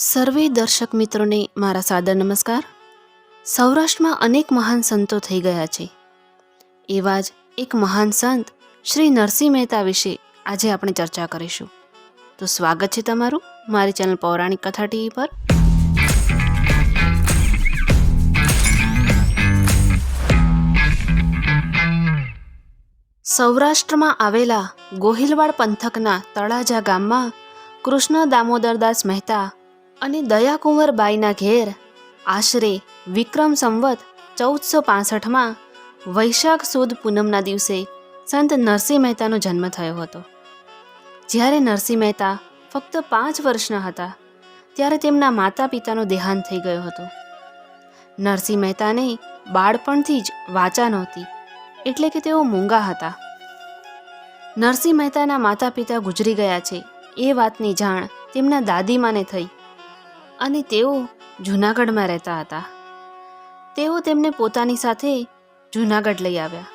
સર્વે દર્શક મિત્રોને મારા સાદર નમસ્કાર. સૌરાષ્ટ્રમાં અનેક મહાન સંતો થઈ ગયા છે. એવા જ એક મહાન સંત શ્રી નરસિંહ મહેતા વિશે આજે આપણે ચર્ચા કરીશું. તો સ્વાગત છે તમારું મારી ચેનલ પૌરાણિક કથા ટીવી પર. સૌરાષ્ટ્રમાં આવેલા ગોહિલવાડ પંથકના તળાજા ગામમાં કૃષ્ણ દામોદરદાસ મહેતા અને દયાકુંવરબાઈના ઘેર આશરે વિક્રમ સંવત ચૌદસો પાસઠમાં વૈશાખ સુદ પૂનમના દિવસે સંત નરસિંહ મહેતાનો જન્મ થયો હતો. જ્યારે નરસિંહ મહેતા ફક્ત પાંચ વર્ષના હતા, ત્યારે તેમના માતા પિતાનો દેહાંત થઈ ગયો હતો. નરસિંહ મહેતાને બાળપણથી જ વાચા નહોતી, એટલે કે તેઓ મૂંગા હતા. નરસિંહ મહેતાના માતા પિતા ગુજરી ગયા છે એ વાતની જાણ તેમના દાદીમાને થઈ અને તેઓ જૂનાગઢમાં રહેતા હતા. તેઓ તેમને પોતાની સાથે જૂનાગઢ લઈ આવ્યા.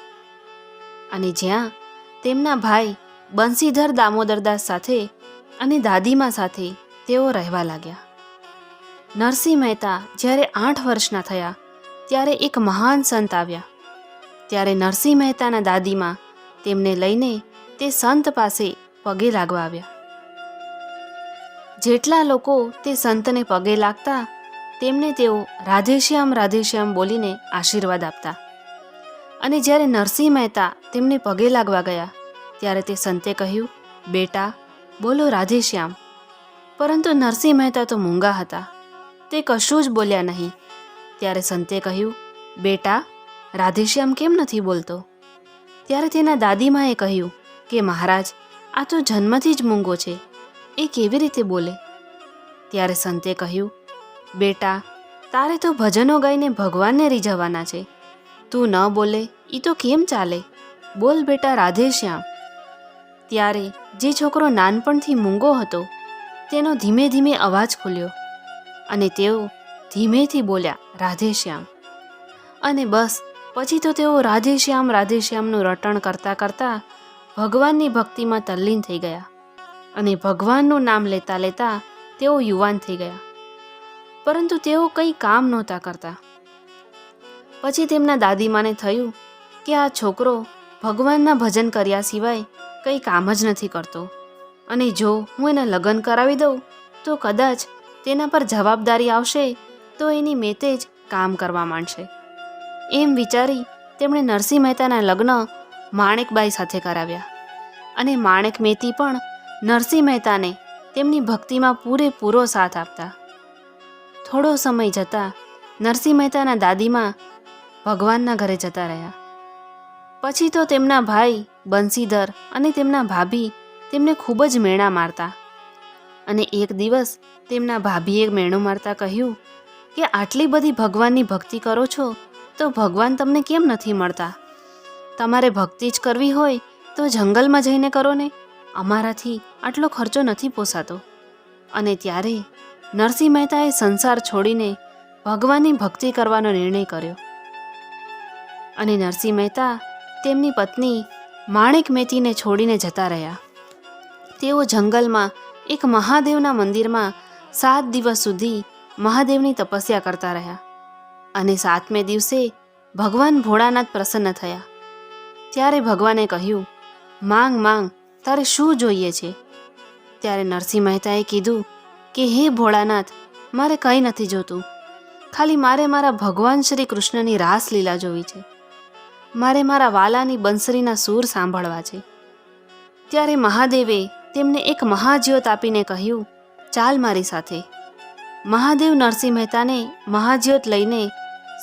અને જ્યાં તેમના ભાઈ બંસીધર દામોદરદાસ સાથે અને દાદીમા સાથે તેઓ રહેવા લાગ્યા. નરસિંહ મહેતા જ્યારે આઠ વર્ષના થયા, ત્યારે એક મહાન સંત આવ્યા. ત્યારે નરસિંહ મહેતાના દાદીમાં તેમને લઈને તે સંત પાસે પગે લાગવા આવ્યા. જેટલા લોકો તે સંતને પગે લાગતા, તેમને તેઓ રાધેશ્યામ રાધેશ્યામ બોલીને આશીર્વાદ આપતા. અને જ્યારે નરસિંહ મહેતા તેમને પગે લાગવા ગયા, ત્યારે તે સંતે કહ્યું, બેટા, બોલો રાધેશ્યામ. પરંતુ નરસિંહ મહેતા તો મૂંગા હતા. તે કશું જ બોલ્યા નહીં. ત્યારે સંતે કહ્યું, બેટા, રાધેશ્યામ કેમ નથી બોલતો? ત્યારે તેના દાદીમાએ કહ્યું કે, મહારાજ, આ તો જન્મથી જ મૂંગો છે. એ કેવી રીતે બોલે? ત્યારે સંતે કહ્યું, બેટા, તારે તો ભજનો ગાઈને ભગવાનને રીઝવવાના છે. તું ન બોલે એ તો કેમ ચાલે? બોલ બેટા રાધેશ્યામ ત્યારે જે છોકરો નાનપણથી મૂંગો હતો, તેનો ધીમે ધીમે અવાજ ખુલ્યો અને તેઓ ધીમેથી બોલ્યા રાધેશ્યામ અને બસ, પછી તો તેઓ રાધેશ્યામ રાધેશ્યામનું રટણ કરતાં કરતાં ભગવાનની ભક્તિમાં તલ્લીન થઈ ગયા. અને ભગવાનનું નામ લેતા લેતા તેઓ યુવાન થઈ ગયા. પરંતુ તેઓ કંઈ કામ નહોતા કરતા. પછી તેમના દાદીમાને થયું કે આ છોકરો ભગવાનના ભજન કર્યા સિવાય કંઈ કામ જ નથી કરતો. અને જો હું એને લગ્ન કરાવી દઉં, તો કદાચ તેના પર જવાબદારી આવશે, તો એની મેતે જ કામ કરવા માંડશે. એમ વિચારી તેમણે નરસિંહ મહેતાના લગ્ન માણેકબાઈ સાથે કરાવ્યા. અને માણેક મેતી પણ નરસિંહ મહેતાને તેમની ભક્તિમાં પૂરેપૂરો સાથ આપતા. થોડો સમય જતાં નરસિંહ મહેતાના દાદીમાં ભગવાનના ઘરે જતા રહ્યા. પછી તો તેમના ભાઈ બંસીધર અને તેમના ભાભી તેમને ખૂબ જ મેણા મારતા અને એક દિવસ તેમના ભાભીએ મેણું મારતા કહ્યું કે, આટલી બધી ભગવાનની ભક્તિ કરો છો તો ભગવાન તમને કેમ નથી મળતા? તમારે ભક્તિ જ કરવી હોય તો જંગલમાં જઈને કરો ને. અમારાથી આટલો ખર્ચો નથી પોસાતો. અને ત્યારે નરસિંહ મહેતાએ સંસાર છોડીને ભગવાનની ભક્તિ કરવાનો નિર્ણય કર્યો. અને નરસિંહ મહેતા તેમની પત્ની માણેક મેતીને છોડીને જતા રહ્યા. તેઓ જંગલમાં એક મહાદેવના મંદિરમાં સાત દિવસ સુધી મહાદેવની તપસ્યા કરતા રહ્યા. અને સાતમે દિવસે ભગવાન ભોળાનાથ પ્રસન્ન થયા. ત્યારે ભગવાને કહ્યું, માંગ માંગ તારે શું જોઈએ છે? ત્યારે નરસિંહ મહેતાએ કીધું કે, હે ભોળાનાથ, મારે કંઈ નથી જોતું. ખાલી મારે મારા ભગવાન શ્રી કૃષ્ણની રાસલીલા જોવી છે. મારે મારા વાલાની બંસરીના સૂર સાંભળવા છે. ત્યારે મહાદેવે તેમને એક મહાજ્યોત આપીને કહ્યું, ચાલ મારી સાથે. મહાદેવ નરસિંહ મહેતાને મહાજ્યોત લઈને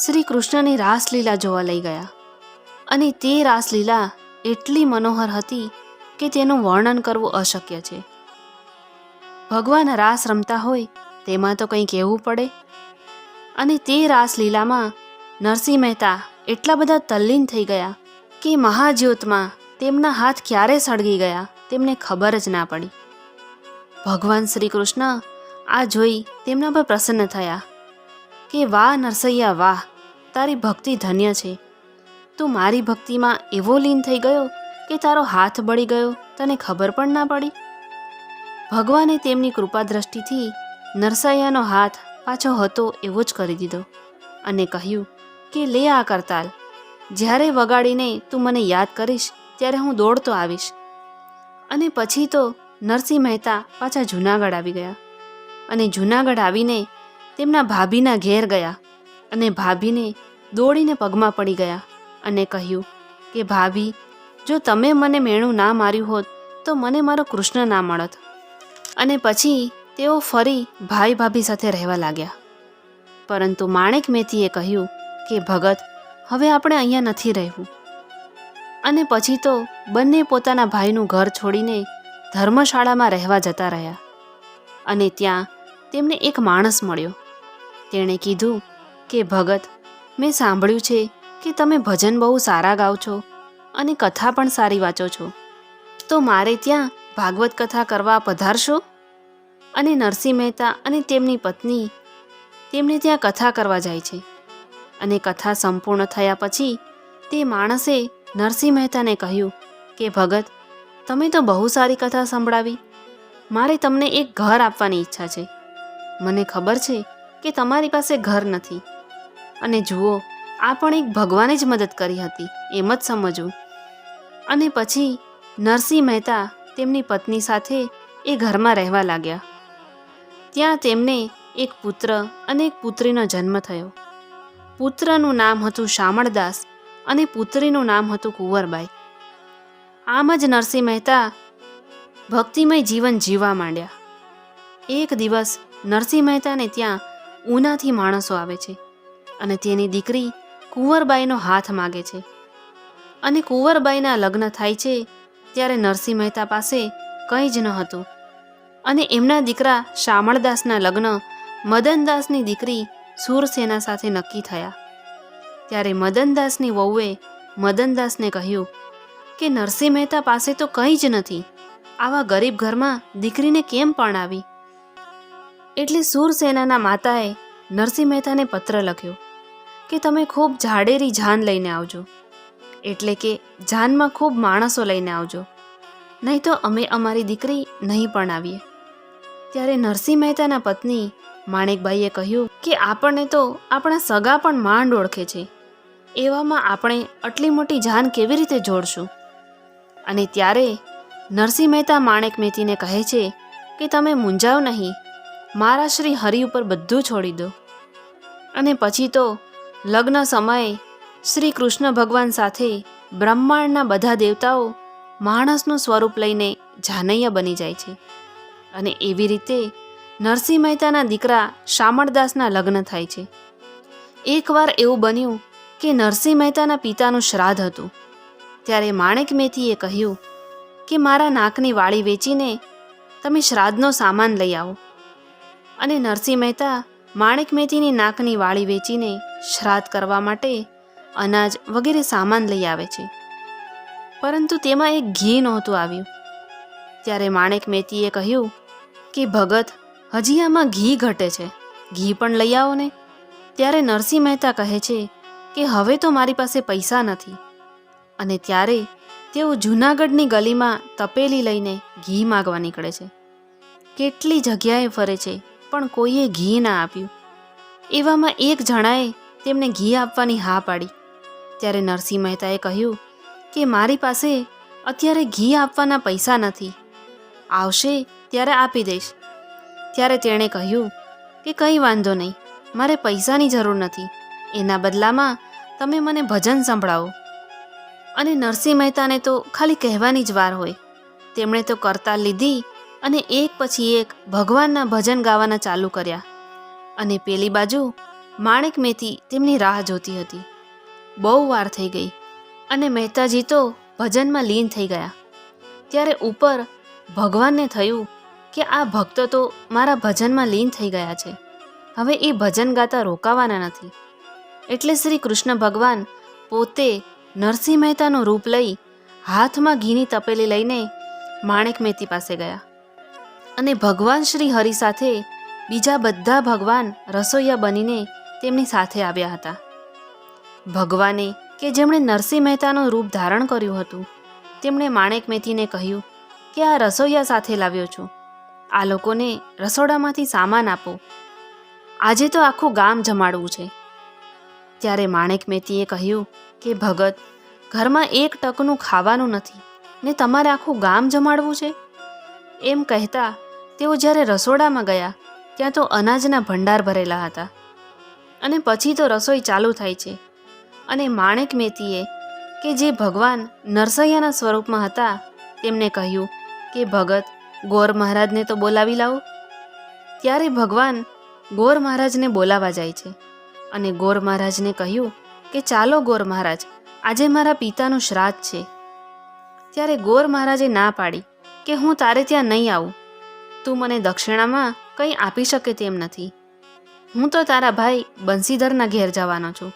શ્રી કૃષ્ણની રાસલીલા જોવા લઈ ગયા. અને તે રાસલીલા એટલી મનોહર હતી કે તેનું વર્ણન કરવું અશક્ય છે. ભગવાન રાસ રમતા હોય, તેમાં તો કંઈ કહેવું પડે. અને તે રાસલીલામાં નરસિંહ મહેતા એટલા બધા તલ્લીન થઈ ગયા કે મહાજ્યોતમાં તેમના હાથ ક્યારે સળગી ગયા તેમને ખબર જ ના પડી. ભગવાન શ્રી કૃષ્ણ આ જોઈ તેમના પર પ્રસન્ન થયા કે, વાહ નરસૈયા, વાહ, તારી ભક્તિ ધન્ય છે. તું મારી ભક્તિમાં એવો લીન થઈ ગયો કે તારો હાથ બળી ગયો તને ખબર પણ ના પડી? ભગવાને તેમની કૃપા દ્રષ્ટિથી નરસૈયાનો હાથ પાછો હતો એવો જ કરી દીધો અને કહ્યું કે, લે આ કરતાલ. જ્યારે વગાડીને તું મને યાદ કરીશ, ત્યારે હું દોડતો આવીશ. અને પછી તો નરસિંહ મહેતા પાછા જૂનાગઢ આવી ગયા અને જૂનાગઢ આવીને તેમના ભાભીના ઘેર ગયા અને ભાભીને દોડીને પગમાં પડી ગયા અને કહ્યું કે, ભાભી જો તમે મને મેણું ના માર્યું હોત, તો મને મારો કૃષ્ણ ના મળત. અને પછી તેઓ ફરી ભાઈ ભાભી સાથે રહેવા લાગ્યા. પરંતુ માણેક મેથીએ કહ્યું કે, ભગત, હવે આપણે અહીંયા નથી રહેવું. અને પછી તો બંને પોતાના ભાઈનું ઘર છોડીને ધર્મશાળામાં રહેવા જતા રહ્યા. અને ત્યાં તેમને એક માણસ મળ્યો. તેણે કીધું કે, ભગત, મેં સાંભળ્યું છે કે તમે ભજન બહુ સારા ગાઓ છો. અને કથા પણ સારી વાંચો છો. તો મારે ત્યાં ભાગવત કથા કરવા પધારશો? અને નરસિંહ મહેતા અને તેમની પત્ની તેમને ત્યાં કથા કરવા જાય છે. અને કથા સંપૂર્ણ થયા પછી તે માણસે નરસિંહ મહેતાને કહ્યું કે, ભગત, તમે તો બહુ સારી કથા સંભળાવી. મારે તમને એક ઘર આપવાની ઈચ્છા છે. મને ખબર છે કે તમારી પાસે ઘર નથી. અને જુઓ, આ પણ એક ભગવાને જ મદદ કરી હતી. એમ જ સમજવું. અને પછી નરસિંહ મહેતા તેમની પત્ની સાથે એ ઘરમાં રહેવા લાગ્યા. ત્યાં તેમને એક પુત્ર અને એક પુત્રીનો જન્મ થયો. પુત્રનું નામ હતું શામળદાસ અને પુત્રીનું નામ હતું કુંવરબાઈ. આમ જ નરસિંહ મહેતા ભક્તિમય જીવન જીવવા માંડ્યા. એક દિવસ નરસિંહ મહેતાને ત્યાં ઉનાથી માણસો આવે છે અને તેની દીકરી કુંવરબાઈનો હાથ માગે છે. અને કુંવરબાઈના લગ્ન થાય છે ત્યારે નરસિંહ મહેતા પાસે કંઈ જ ન હતું. અને એમના દીકરા શામળદાસના લગ્ન મદનદાસની દીકરી સુરસેના સાથે નક્કી થયા. ત્યારે મદનદાસની વહુએ મદનદાસને કહ્યું કે, નરસિંહ મહેતા પાસે તો કંઈ જ નથી. આવા ગરીબ ઘરમાં દીકરીને કેમ પરણાવી? એટલે સુરસેનાના માતાએ નરસિંહ મહેતાને પત્ર લખ્યો કે, તમે ખૂબ જાડેરી જાન લઈને આવજો. એટલે કે જાનમાં ખૂબ માણસો લઈને આવજો. નહીં તો અમે અમારી દીકરી નહીં પણ આવીએ ત્યારે નરસિંહ મહેતાના પત્ની માણેકબાઈએ કહ્યું કે આપણને તો આપણા સગા પણ માંડ ઓળખે છે. એવામાં આપણે આટલી મોટી જાન કેવી રીતે જોડશું? અને ત્યારે નરસિંહ મહેતા માણેક મેથીને કહે છે કે તમે મૂંઝાવ નહીં. મારા શ્રી હરિ ઉપર બધું છોડી દો. અને પછી તો લગ્ન સમયે શ્રી કૃષ્ણ ભગવાન સાથે બ્રહ્માંડના બધા દેવતાઓ માણસનું સ્વરૂપ લઈને જાનૈયા બની જાય છે. અને એવી રીતે નરસિંહ મહેતાના દીકરા શામળદાસના લગ્ન થાય છે. એકવાર એવું બન્યું કે નરસિંહ મહેતાના પિતાનું શ્રાદ્ધ હતું. ત્યારે માણેક મેથીએ કહ્યું કે, મારા નાકની વાળી વેચીને તમે શ્રાદ્ધનો સામાન લઈ આવો. અને નરસિંહ મહેતા માણેક મેથીની નાકની વાળી વેચીને શ્રાદ્ધ કરવા માટે અનાજ વગેરે સામાન લઈ આવે છે. પરંતુ તેમાં એક ઘી નહોતું આવ્યું. ત્યારે માણેક મેતીએ કહ્યું કે, ભગત, હજી આમાં ઘી ઘટે છે. ઘી પણ લઈ આવો ને. ત્યારે નરસિંહ મહેતા કહે છે કે, હવે તો મારી પાસે પૈસા નથી. અને ત્યારે તેઓ જૂનાગઢની ગલીમાં તપેલી લઈને ઘી માગવા નીકળે છે. કેટલી જગ્યાએ ફરે છે, પણ કોઈએ ઘી ના આપ્યું. એવામાં એક જણાએ તેમને ઘી આપવાની હા પાડી. ત્યારે નરસિંહ મહેતાએ કહ્યું કે મારી પાસે અત્યારે ઘી આપવાના પૈસા નથી. આવશે ત્યારે આપી દઈશ. ત્યારે તેણે કહ્યું કે કંઈ વાંધો નહીં, મારે પૈસાની જરૂર નથી. એના બદલામાં તમે મને ભજન સંભળાવો. અને નરસિંહ મહેતાને તો ખાલી કહેવાની જ વાર હોય. તેમણે તો કરતાલ લીધી અને એક પછી એક ભગવાનના ભજન ગાવાના ચાલુ કર્યા. અને પેલી બાજુ માણેક મેથી તેમની રાહ જોતી હતી. બહુ વાર થઈ ગઈ અને મહેતાજી તો ભજનમાં લીન થઈ ગયા. ત્યારે ઉપર ભગવાનને થયું કે આ ભક્તો તો મારા ભજનમાં લીન થઈ ગયા છે. હવે એ ભજન ગાતા રોકાવાના નથી. એટલે શ્રી કૃષ્ણ ભગવાન પોતે નરસિંહ મહેતાનું રૂપ લઈ હાથમાં ઘીની તપેલી લઈને માણેક મેતી પાસે ગયા. અને ભગવાન શ્રી હરિ સાથે બીજા બધા ભગવાન રસોઈયા બનીને તેમની સાથે આવ્યા હતા. ભગવાને કે જેમણે નરસિંહ મહેતાનું રૂપ ધારણ કર્યું હતું, તેમણે માણેક મેથીને કહ્યું કે આ રસોઈયા સાથે લાવ્યો છું. આ લોકોને રસોડામાંથી સામાન આપો. આજે તો આખું ગામ જમાડવું છે. ત્યારે માણેક મેથીએ કહ્યું કે ભગત, ઘરમાં એક ટકનું ખાવાનું નથી, ને તમારે આખું ગામ જમાડવું છે? એમ કહેતા તેઓ જ્યારે રસોડામાં ગયા, ત્યાં તો અનાજના ભંડાર ભરેલા હતા. અને પછી તો રસોઈ ચાલુ થાય છે. અને માણેક મેતીએ કે જે ભગવાન નરસૈયાના સ્વરૂપમાં હતા, તેમને કહ્યું કે, ભગત, ગોર મહારાજને તો બોલાવી લાવો. ત્યારે ભગવાન ગોર મહારાજને બોલાવા જાય છે અને ગોર મહારાજને કહ્યું કે, ચાલો ગોર મહારાજ, આજે મારા પિતાનું શ્રાદ્ધ છે. ત્યારે ગોર મહારાજે ના પાડી કે, હું તારે ત્યાં નહીં આવું. તું મને દક્ષિણામાં કંઈ આપી શકે તેમ નથી. હું તો તારા ભાઈ બંસીધરના ઘેર જવાનો છું.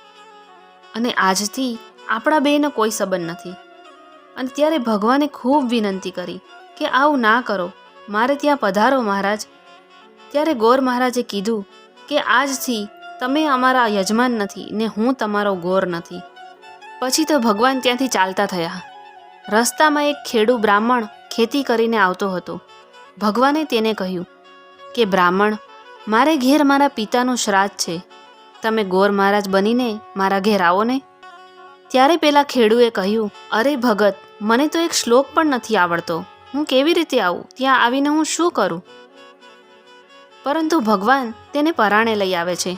અને આજથી આપણા બેનો કોઈ સંબંધ નથી. અને ત્યારે ભગવાને ખૂબ વિનંતી કરી કે આવું ના કરો, મારે ત્યાં પધારો મહારાજ. ત્યારે ગોર મહારાજે કીધું કે આજથી તમે અમારા યજમાન નથી ને હું તમારો ગોર નથી. પછી તો ભગવાન ત્યાંથી ચાલતા થયા. રસ્તામાં એક ખેડૂ બ્રાહ્મણ ખેતી કરીને આવતો હતો. ભગવાને તેને કહ્યું કે બ્રાહ્મણ, મારે ઘેર મારા પિતાનું શ્રાદ્ધ છે. તમે ગોર મહારાજ બનીને મારા ઘેર આવો ને? ત્યારે પેલા ખેડૂએ કહ્યું, અરે ભગત, મને તો એક શ્લોક પણ નથી આવડતો. હું કેવી રીતે આવું? ત્યાં આવીને હું શું કરું? પરંતુ ભગવાન તેને પરાણે લઈ આવે છે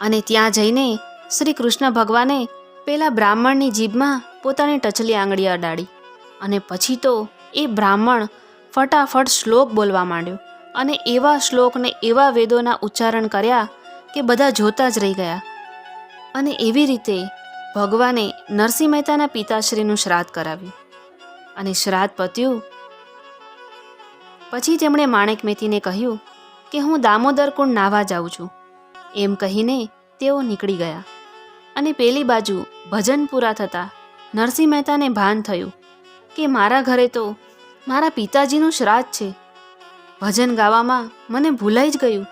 અને ત્યાં જઈને શ્રી કૃષ્ણ ભગવાને પેલા બ્રાહ્મણની જીભમાં પોતાની ટચલી આંગળી અડાડી અને પછી તો એ બ્રાહ્મણ ફટાફટ શ્લોક બોલવા માંડ્યો અને એવા શ્લોકને એવા વેદોના ઉચ્ચારણ કર્યા કે બધા જોતા જ રહી ગયા. અને એવી રીતે ભગવાને નરસિંહ મહેતાના પિતાશ્રીનું શ્રાદ્ધ કરાવ્યું. અને શ્રાદ્ધ પત્યું. પછી તેમણે માણેક મેથીને કહ્યું કે હું દામોદર કુંડ નાહવા જાઉં છું. એમ કહીને તેઓ નીકળી ગયા. અને પેલી બાજુ ભજન પૂરા થતાં નરસિંહ મહેતાને ભાન થયું કે મારા ઘરે તો મારા પિતાજીનું શ્રાદ્ધ છે. ભજન ગાવામાં મને ભૂલાઈ જ ગયું.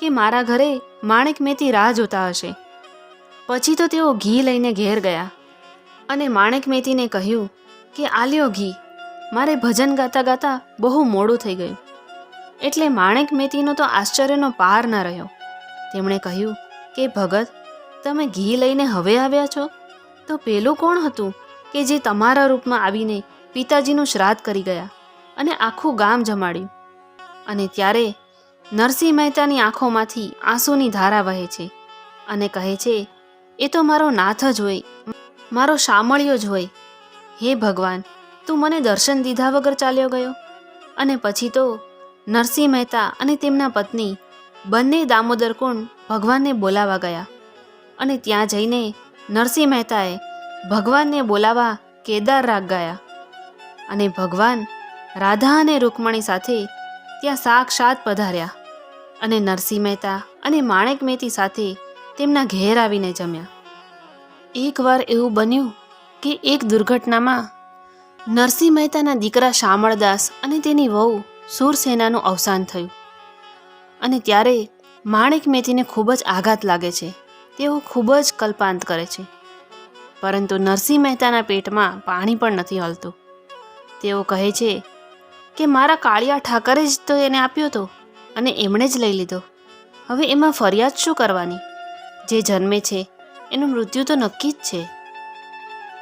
કે મારા ઘરે માણેક મેતી રાહ જોતા હશે. પછી તો તેઓ ઘી લઈને ઘેર ગયા અને માણેક મેતીને કહ્યું કે આલ્યો ઘી, મારે ભજન ગાતા ગાતા બહુ મોડું થઈ ગયું. એટલે માણેક મેતીનો તો આશ્ચર્યનો પાર ન રહ્યો. તેમણે કહ્યું કે ભગત, તમે ઘી લઈને હવે આવ્યા છો? તો પેલું કોણ હતું કે જે તમારા રૂપમાં આવીને પિતાજીનું શ્રાદ્ધ કરી ગયા અને આખું ગામ જમાડ્યું? અને ત્યારે નરસિંહ મહેતાની આંખોમાંથી આંસુની ધારા વહે છે અને કહે છે, એ તો મારો નાથ જ હોય, મારો શામળિયો જ હોય. હે ભગવાન, તું મને દર્શન દીધા વગર ચાલ્યો ગયો? અને પછી તો નરસિંહ મહેતા અને તેમના પત્ની બંને દામોદર કુંડ ભગવાનને બોલાવા ગયા. અને ત્યાં જઈને નરસિંહ મહેતાએ ભગવાનને બોલાવા કેદાર રાગ ગયા. અને ભગવાન રાધા અને રૂકમણી સાથે ત્યાં સાક્ષાત પધાર્યા. અને નરસિંહ મહેતા અને માણેક મેતી સાથે તેમના ઘેર આવીને જમ્યા. એકવાર એવું બન્યું કે એક દુર્ઘટનામાં નરસિંહ મહેતાના દીકરા શામળદાસ અને તેની વહુ સુરસેનાનું અવસાન થયું. અને ત્યારે માણેક મેથીને ખૂબ જ આઘાત લાગે છે. તેઓ ખૂબ જ કલ્પાંત કરે છે. પરંતુ નરસિંહ મહેતાના પેટમાં પાણી પણ નથી હલતું. તેઓ કહે છે કે, મારા કાળિયા ઠાકરે જ તો એને આપ્યો હતો અને એમણે જ લઈ લીધો. હવે એમાં ફરિયાદ શું કરવાની? જે જન્મે છે, એનું મૃત્યુ તો નક્કી જ છે.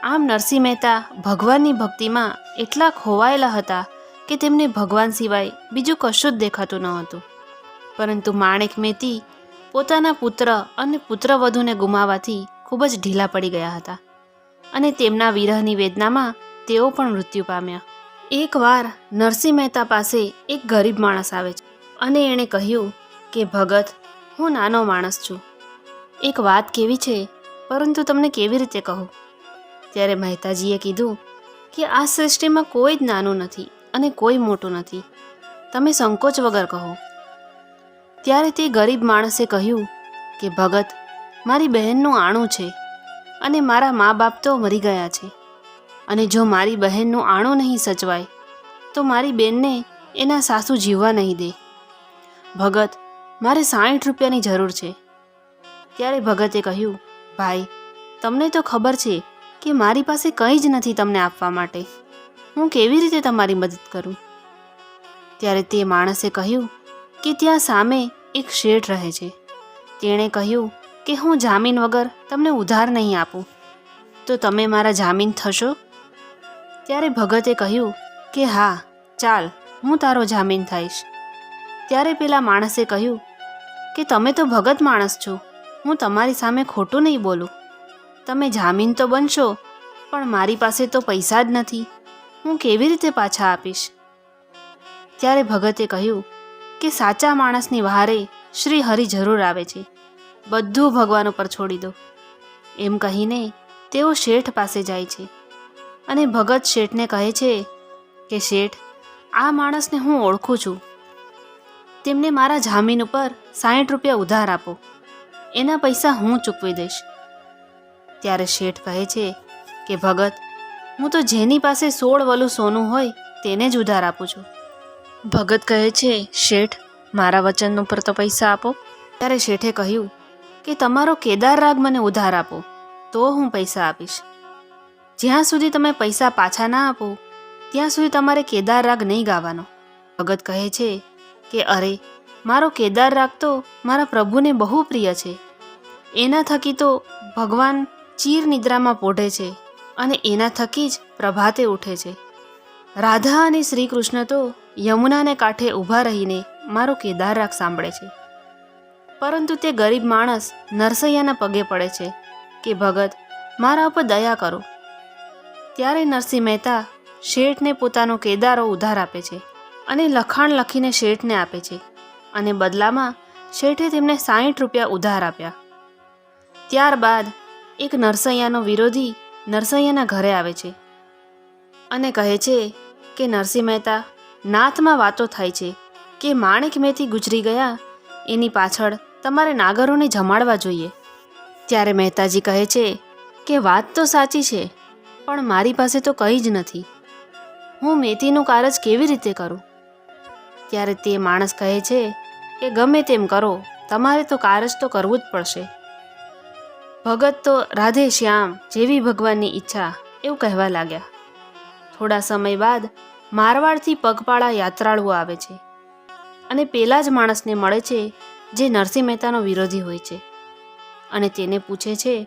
આમ નરસિંહ મહેતા ભગવાનની ભક્તિમાં એટલા ખોવાયેલા હતા કે તેમને ભગવાન સિવાય બીજું કશું જ દેખાતું ન હતું. પરંતુ માણેક મેતી પોતાના પુત્ર અને પુત્રવધૂને ગુમાવાથી ખૂબ જ ઢીલા પડી ગયા હતા અને તેમના વિરહની વેદનામાં તેઓ પણ મૃત્યુ પામ્યા. એકવાર નરસિંહ મહેતા પાસે એક ગરીબ માણસ આવે છે. અને એણે કહ્યું કે, ભગત, હું નાનો માણસ છું. એક વાત કેવી છે? પરંતુ તમને કેવી રીતે કહું? ત્યારે મહેતાજીએ કીધું કે, આ સૃષ્ટિમાં કોઈ જ નાનું નથી અને કોઈ મોટું નથી. તમે સંકોચ વગર કહો. ત્યારે તે ગરીબ માણસે કહ્યું કે, ભગત, મારી બહેનનું આણું છે અને મારા મા બાપ તો મરી ગયા છે. અને જો મારી બહેનનું આણું નહીં સચવાય, તો મારી બેનને એના સાસુ જીવવા નહીં દે. ભગત, મારે સાઠ રૂપિયાની જરૂર છે. ત્યારે ભગતે કહ્યું, ભાઈ, તમને તો ખબર છે કે મારી પાસે કંઈ જ નથી તમને આપવા માટે. હું કેવી રીતે તમારી મદદ કરું? ત્યારે તે માણસે કહ્યું કે ત્યાં સામે એક શેઠ રહે છે. તેણે કહ્યું કે, હું જામીન વગર તમને ઉધાર નહીં આપું. તો તમે મારા જામીન થશો? ત્યારે ભગતે કહ્યું કે, હા, ચાલ, હું તારો જામીન થઈશ. ત્યારે પેલા માણસે કહ્યું કે તમે તો ભગત માણસ છો, હું તમારી સામે ખોટું નહીં બોલું. તમે જામીન તો બનશો, પણ મારી પાસે તો પૈસા જ નથી. હું કેવી રીતે પાછા આપીશ? ત્યારે ભગતે કહ્યું કે સાચા માણસની વહારે શ્રી હરિ જરૂર આવે છે, બધું ભગવાન ઉપર છોડી દો. એમ કહીને તેઓ શેઠ પાસે જાય છે અને ભગત શેઠને કહે છે કે શેઠ, આ માણસને હું ઓળખું છું તેમને મારા જામીન ઉપર સાઠ રૂપિયા ઉધાર આપો. એના પૈસા હું ચૂકવી દઈશ. ત્યારે શેઠ કહે છે કે, ભગત, હું તો જેની પાસે સોળ વલું સોનું હોય તેને જ ઉધાર આપું છું. ભગત કહે છે, શેઠ, મારા વચન ઉપર તો પૈસા આપો. ત્યારે શેઠે કહ્યું કે, તમારો કેદાર રાગ મને ઉધાર આપો, તો હું પૈસા આપીશ. જ્યાં સુધી તમે પૈસા પાછા ના આપો, ત્યાં સુધી તમારે કેદાર રાગ નહીં ગાવાનો. ભગત કહે છે કે અરે, મારો કેદાર રાગ તો મારા પ્રભુને બહુ પ્રિય છે. એના થકી તો ભગવાન ચીર નિદ્રામાં પોઢે છે અને એના થકી જ પ્રભાતે ઉઠે છે. રાધા અને શ્રી કૃષ્ણ તો યમુનાને કાંઠે ઊભા રહીને મારો કેદાર રાગ સાંભળે છે. પરંતુ તે ગરીબ માણસ નરસૈયાના પગે પડે છે કે, ભગત, મારા ઉપર દયા કરો. ત્યારે નરસિંહ મહેતા શેઠને પોતાનો કેદારો ઉધાર આપે છે. અને લખાણ લખીને શેઠને આપે છે. અને બદલામાં શેઠે તેમને સાહીઠ રૂપિયા ઉધાર આપ્યા. ત્યારબાદ એક નરસૈયાનો વિરોધી નરસૈયાના ઘરે આવે છે અને કહે છે કે, નરસિંહ મહેતા નાથમાં વાતો થાય છે કે માણેક મેથી ગુજરી ગયા, એની પાછળ તમારે નાગરોને જમાડવા જોઈએ. ત્યારે મહેતાજી કહે છે કે, વાત તો સાચી છે, પણ મારી પાસે તો કંઈ જ નથી. હું મેથીનું કારજ કેવી રીતે કરું? ત્યારે તે માણસ કહે છે કે ગમે તેમ કરો, તમારે તો કારજ તો કરવું જ પડશે. ભગત તો રાધે શ્યામ જેવી ભગવાનની ઈચ્છા એવું કહેવા લાગ્યા. થોડા સમય બાદ મારવાડથી પગપાળા યાત્રાળુઓ આવે છે અને પેલા જ માણસને મળે છે જે નરસિંહ મહેતાનો વિરોધી હોય છે. અને તેને પૂછે છે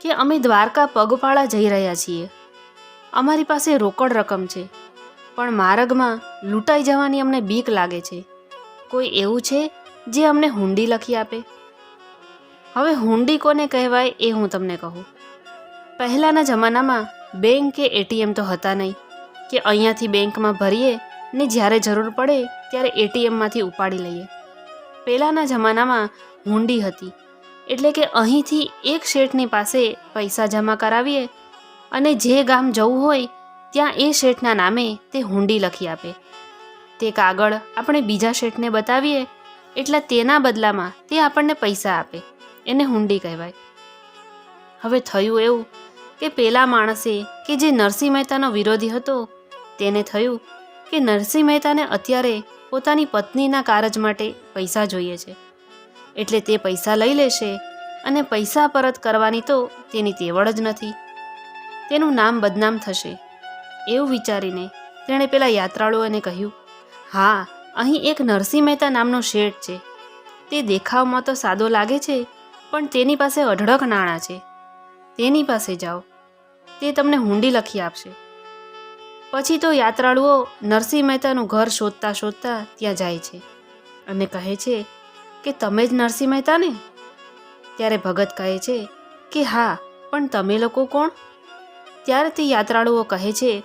કે અમે દ્વારકા પગપાળા જઈ રહ્યા છીએ. અમારી પાસે રોકડ રકમ છે. પણ માર્ગમાં લૂંટાઈ જવાની અમને બીક લાગે છે. કોઈ એવું છે જે અમને હુંડી લખી આપે? હવે હુંડી કોને કહેવાય એ હું તમને કહું. પહેલાંના જમાનામાં બેંક કે એટીએમ તો હતા નહીં, કે અહીંયાથી બેંકમાં ભરીએ ને જ્યારે જરૂર પડે ત્યારે એટીએમમાંથી ઉપાડી લઈએ. પહેલાંના જમાનામાં હુંડી હતી, એટલે કે અહીંથી એક શેઠની પાસે પૈસા જમા કરાવીએ અને જે ગામ જવું હોય ત્યાં એ શેઠના નામે તે હુંડી લખી આપે. તે કાગળ આપણે બીજા શેઠને બતાવીએ, એટલે તેના બદલામાં તે આપણને પૈસા આપે. એને હુંડી કહેવાય. હવે થયું એવું કે પેલા માણસે કે જે નરસિંહ મહેતાનો વિરોધી હતો, તેને થયું કે નરસિંહ મહેતાને અત્યારે પોતાની પત્નીના કારજ માટે પૈસા જોઈએ છે. એટલે તે પૈસા લઈ લેશે અને પૈસા પરત કરવાની તો તેની તેવડ જ નથી. તેનું નામ બદનામ થશે. એવું વિચારીને તેણે પેલા યાત્રાળુઓને કહ્યું, હા, અહીં એક નરસિંહ મહેતા નામનો શેઠ છે. તે દેખાવમાં તો સાદો લાગે છે, પણ તેની પાસે અઢળક નાણાં છે. તેની પાસે જાઓ. તે તમને હુંડી લખી આપશે. પછી તો યાત્રાળુઓ નરસિંહ મહેતાનું ઘર શોધતા શોધતા ત્યાં જાય છે અને કહે છે કે, તમે જ નરસિંહ મહેતા ને ત્યારે ભગત કહે છે કે, હા, પણ તમે લોકો કોણ? ત્યારે તે યાત્રાળુઓ કહે છે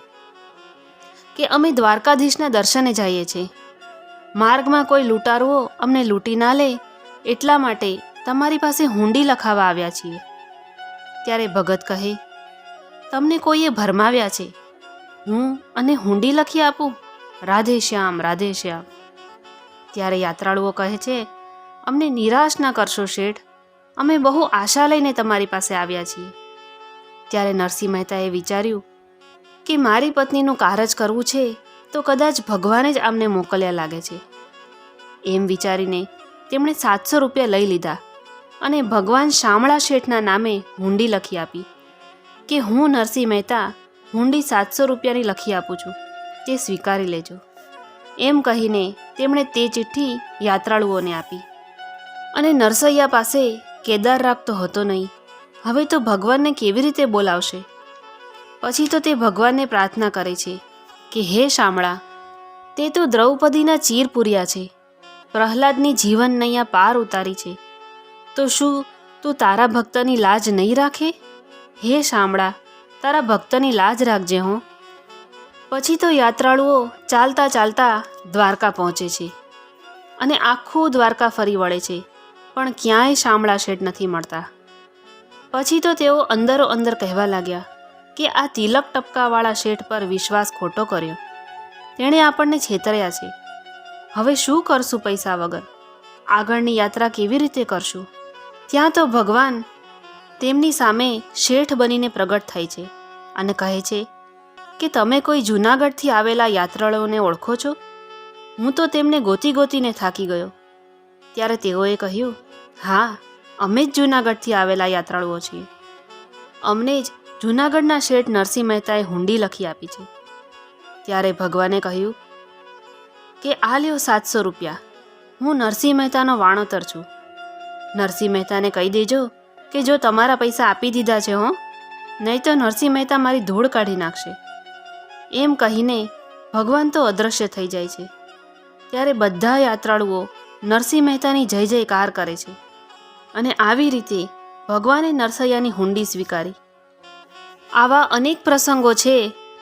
કે અમે દ્વારકાધીશના દર્શને જઈએ છીએ. માર્ગમાં કોઈ લૂંટારુઓ અમને લૂંટી ના લે, એટલા માટે તમારી પાસે હુંડી લખાવા આવ્યા છીએ. ત્યારે ભગત કહે, તમને કોઈએ ભરમાવ્યા છે? હું અને હુંડી લખી આપું? રાધે શ્યામ રાધે શ્યામ. ત્યારે યાત્રાળુઓ કહે છે, અમને નિરાશ ના કરશો શેઠ. અમે બહુ આશા લઈને તમારી પાસે આવ્યા છીએ. ત્યારે નરસિંહ મહેતાએ વિચાર્યું કે મારી પત્નીનું કારજ કરવું છે, તો કદાચ ભગવાને જ આમને મોકલ્યા લાગે છે. એમ વિચારીને તેમણે સાતસો રૂપિયા લઈ લીધા અને ભગવાન શામળા શેઠના નામે હુંડી લખી આપી કે હું નરસિંહ મહેતા હુંડી સાતસો રૂપિયાની લખી આપું છું, તે સ્વીકારી લેજો. એમ કહીને તેમણે તે ચિઠ્ઠી યાત્રાળુઓને આપી અને નરસૈયા પાસે કેદાર રાખતો હતો નહીં, હવે તો ભગવાનને કેવી રીતે બોલાવશે? પછી તો તે ભગવાનને પ્રાર્થના કરે છે કે, હે શામળા, તે તો દ્રૌપદીના ચીર પૂર્યા છે. પ્રહલાદની જીવન નૈયા પાર ઉતારી છે. તો શું તું તારા ભક્તની લાજ નહીં રાખે? હે શામળા, તારા ભક્તની લાજ રાખજે હો. પછી તો યાત્રાળુઓ ચાલતા ચાલતા દ્વારકા પહોંચે છે અને આખું દ્વારકા ફરી વળે છે, પણ ક્યાંય શામળા શેઠ નથી મળતા. પછી તો તેઓ અંદરો અંદર કહેવા લાગ્યા કે આ તિલક ટપકાવાળા શેઠ પર વિશ્વાસ ખોટો કર્યો. તેણે આપણને છેતર્યા છે. હવે શું કરશું પૈસા વગર? આગળની યાત્રા કેવી રીતે કરશું? ત્યાં તો ભગવાન તેમની સામે શેઠ બનીને પ્રગટ થાય છે અને કહે છે કે તમે કોઈ જૂનાગઢથી આવેલા યાત્રાળુઓને ઓળખો છો? હું તો તેમને ગોતી ગોતીને થાકી ગયો. ત્યારે તેઓએ કહ્યું, હા, અમે જ જૂનાગઢથી આવેલા યાત્રાળુઓ છીએ. અમને જ જૂનાગઢના શેઠ નરસિંહ મહેતાએ હુંડી લખી આપી છે. ત્યારે ભગવાને કહ્યું કે આ લ્યો સાતસો રૂપિયા. હું નરસિંહ મહેતાનો વાણોતર છું. નરસિંહ મહેતાને કહી દેજો કે જો તમારા પૈસા આપી દીધા છે હો નહીં તો નરસિંહ મહેતા મારી ધૂળ કાઢી નાખશે. એમ કહીને ભગવાન તો અદૃશ્ય થઈ જાય છે. ત્યારે બધા યાત્રાળુઓ નરસિંહ મહેતાની જય જયકાર કરે છે. અને આવી રીતે ભગવાને નરસૈયાની હુંડી સ્વીકારી. આવા અનેક પ્રસંગો છે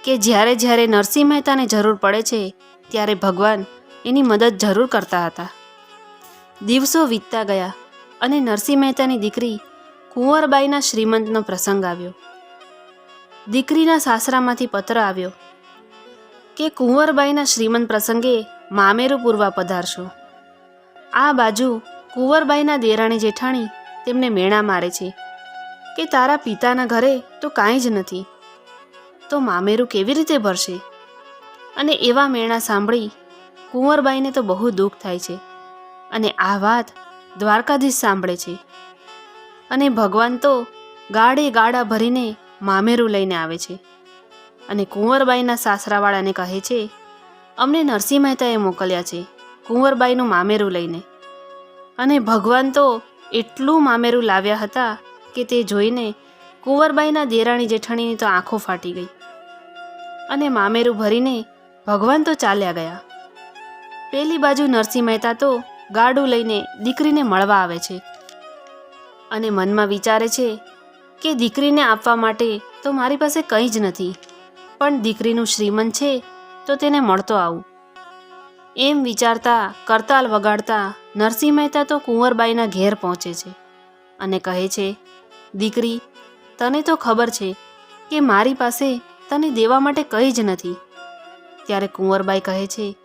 કે જ્યારે જ્યારે નરસિંહ મહેતાને જરૂર પડે છે, ત્યારે ભગવાન એની મદદ જરૂર કરતા હતા. દિવસો વીતતા ગયા અને નરસિંહ મહેતાની દીકરી કુંવરબાઈના શ્રીમંતનો પ્રસંગ આવ્યો. દીકરીના સાસરામાંથી પત્ર આવ્યો કે કુંવરબાઈના શ્રીમંત પ્રસંગે મામેરું પૂરવા પધારશો. આ બાજુ કુંવરબાઈના દેરાણી જેઠાણી તેમને મેણા મારે છે. કે તારા પિતાના ઘરે તો કાંઈ જ નથી. તો મામેરું કેવી રીતે ભરશે? અને એવા મેણા સાંભળી કુંવરબાઈને તો બહુ દુઃખ થાય છે. અને આ વાત દ્વારકાધીશ સાંભળે છે. અને ભગવાન તો ગાડે ગાડા ભરીને મામેરું લઈને આવે છે. અને કુંવરબાઈના સાસરાવાળાને કહે છે, અમને નરસિંહ મહેતાએ મોકલ્યા છે કુંવરબાઈનું મામેરું લઈને. અને ભગવાન તો એટલું મામેરું લાવ્યા હતા કે તે જોઈને કુંવરબાઈના દેરાણી જેઠાણીની તો આંખો ફાટી ગઈ. અને મામેરું ભરીને ભગવાન તો ચાલ્યા ગયા. પેલી બાજુ નરસિંહ મહેતા તો ગાડું લઈને દીકરીને મળવા આવે છે. અને મનમાં વિચારે છે કે દીકરીને આપવા માટે તો મારી પાસે કંઈ જ નથી, પણ દીકરીનું શ્રીમંત છે તો તેને મળતો આવું. એમ વિચારતા, કરતાલ વગાડતા નરસિંહ મહેતા તો કુંવરબાઈના ઘેર પહોંચે છે અને કહે છે દીકરી, તને તો ખબર છે કે મારી પાસે તને દેવા માટે કંઈ જ નથી. ત્યારે કુંવરબાઈ કહે છે,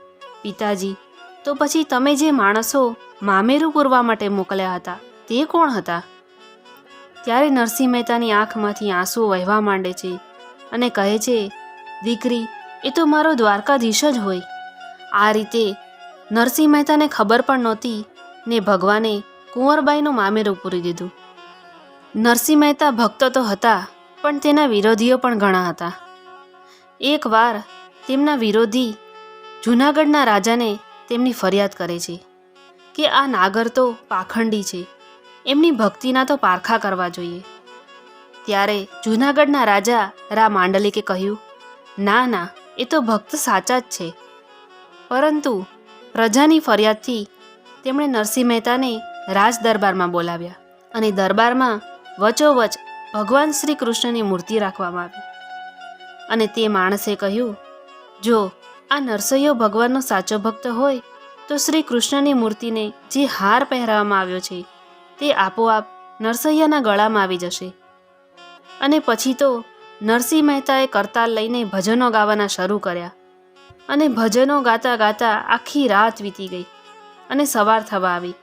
પિતાજી, તો પછી તમે જે માણસો મામેરું પૂરવા માટે મોકલ્યા હતા, તે કોણ હતા? ત્યારે નરસિંહ મહેતાની આંખમાંથી આંસુ વહેવા માંડે છે અને કહે છે, દીકરી, એ તો મારો દ્વારકાધીશ જ હોય. આ રીતે નરસિંહ મહેતાને ખબર પણ નહોતી ને ભગવાને કુંવરબાઈનું મામેરું પૂરી દીધું. નરસિંહ મહેતા ભક્ત તો હતા, પણ તેના વિરોધીઓ પણ ઘણા હતા. એકવાર તેમના વિરોધી જૂનાગઢના રાજાને તેમની ફરિયાદ કરે છે કે આ નાગર તો પાખંડી છે, એમની ભક્તિના તો પારખા કરવા જોઈએ. ત્યારે જૂનાગઢના રાજા રા માંડલિકે કહ્યું, ના ના, એ તો ભક્ત સાચા જ છે. પરંતુ પ્રજાની ફરિયાદથી તેમણે નરસિંહ મહેતાને રાજ દરબારમાં બોલાવ્યા અને દરબારમાં વચોવચ ભગવાન શ્રી કૃષ્ણની મૂર્તિ રાખવામાં આવી. અને તે માણસે કહ્યું, જો આ નરસૈયો ભગવાનનો સાચો ભક્ત હોય, તો શ્રી કૃષ્ણની મૂર્તિને જે હાર પહેરાવવામાં આવ્યો છે, તે આપોઆપ નરસૈયાના ગળામાં આવી જશે. અને પછી તો નરસિંહ મહેતાએ કરતાલ લઈને ભજનો ગાવાના શરૂ કર્યા. અને ભજનો ગાતા ગાતા આખી રાત વીતી ગઈ અને સવાર થવા આવી.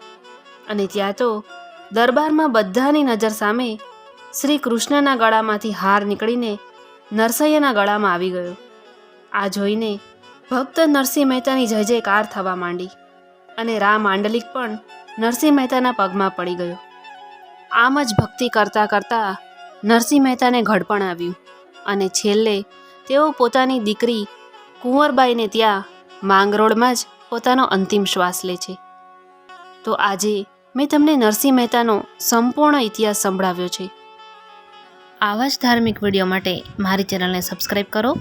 અને ત્યાં તો દરબારમાં બધાની નજર સામે શ્રી કૃષ્ણના ગળામાંથી હાર નીકળીને નરસૈયાના ગળામાં આવી ગયો. આ જોઈને ભક્ત નરસિંહ મહેતાની જય જયકાર થવા માંડી અને રા માંડલિક પણ નરસિંહ મહેતાના પગમાં પડી ગયો. આમ જ ભક્તિ કરતાં કરતાં નરસિંહ મહેતાને ઘડપણ આવ્યું અને છેલ્લે તેઓ પોતાની દીકરી કુંવરબાઈને ત્યાં માંગરોળમાં જ પોતાનો અંતિમ શ્વાસ લે છે. તો આજે મેં તમને નરસિંહ મહેતાનો સંપૂર્ણ ઇતિહાસ સંભળાવ્યો છે. આવા જ ધાર્મિક વીડિયો માટે મારી ચેનલને સબસ્ક્રાઈબ કરો.